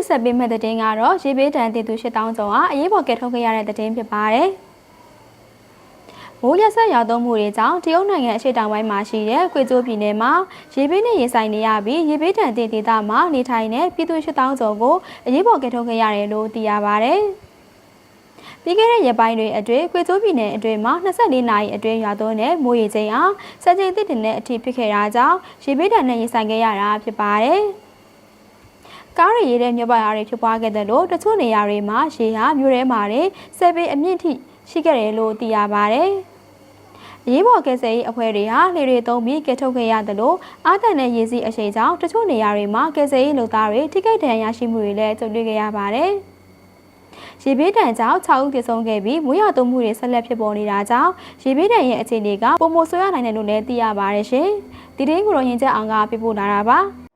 တင်ဆက်ပေးမယ့်တဲ့င်းကတော့ရေဘေးတန်တည်သူ8000ကျော်ဟာအရေးပေါ်ကယ်ထုတ်ခဲ့ရတဲ့တဲ့င်းဖြစ်ပါတယ်။မိုးရက်ဆက်ရောက်သုံးမှုတွေကြောင့်တရုတ်နိုင်ငံအရှေ့တောင်ပိုင်းမှာရှိတဲ့ကွေကျိုးပြည်နယ်မှာရေဘေးနဲ့ရင်ဆိုင်နေရပြီးရေဘေးတန်တည်ဒေသမှာနေထိုင်တဲ့ပြည်သူ8000ကျော်ကိုအရေးပေါ်ကယ်ထုတ်ခဲ့ရတယ်လို့သိရပါတယ်။ပြီးခဲ့တဲ့ရက်ပိုင်းတွေအတွင်းကွေကျိုးပြည်နယ်အတွင်းမှာ24နာရီအတွင်းရွာသွန်းတဲ့မိုးရေချိန်အားစံချိန်သစ်တင်တဲ့အထိဖြစ်ခဲ့တာကြောင့်ရေဘေးဒဏ်နဲ့ရင်ဆိုင်ခဲ့ရတာဖြစ်ပါတယ်။ ကားရရေးတဲ့မြို့ပါရာတွေဖြစ်ပွားခဲ့တဲ့လို့တချို့နေရာတွေမှာရေဟာမြို့ထဲမှာတွေဆယ်ပေအမြင့်ထိရှိခဲ့တယ်လို့သိရပါတယ်။အရေးပေါ်ကယ်ဆယ်ရေးအဖွဲ့တွေဟာလေတွေသုံးပြီးကယ်ထုတ်ခဲ့ရတယ်လို့အာသန်တဲ့ရေစီးအရှိန်ကြောင့်တချို့နေရာတွေမှာကယ်ဆယ်ရေးလုပ်သားတွေထိခိုက်ဒဏ်ရာရှိမှုတွေလည်းကြုံတွေ့ခဲ့ရပါတယ်။ရေဘေးဒဏ်ကြောင့်6ဦးသေဆုံးခဲ့ပြီးမွေးရသွန်းမှုတွေဆက်လက်ဖြစ်ပေါ်နေတာကြောင့်ရေဘေးဒဏ်ရဲ့အခြေအနေကပုံမဆိုးရနိုင်တယ်လို့လည်းသိရပါတယ်ရှင်။ဒီတင်းကိုတော့ရင်ကျအောင်ကပြပို့လာတာပါ။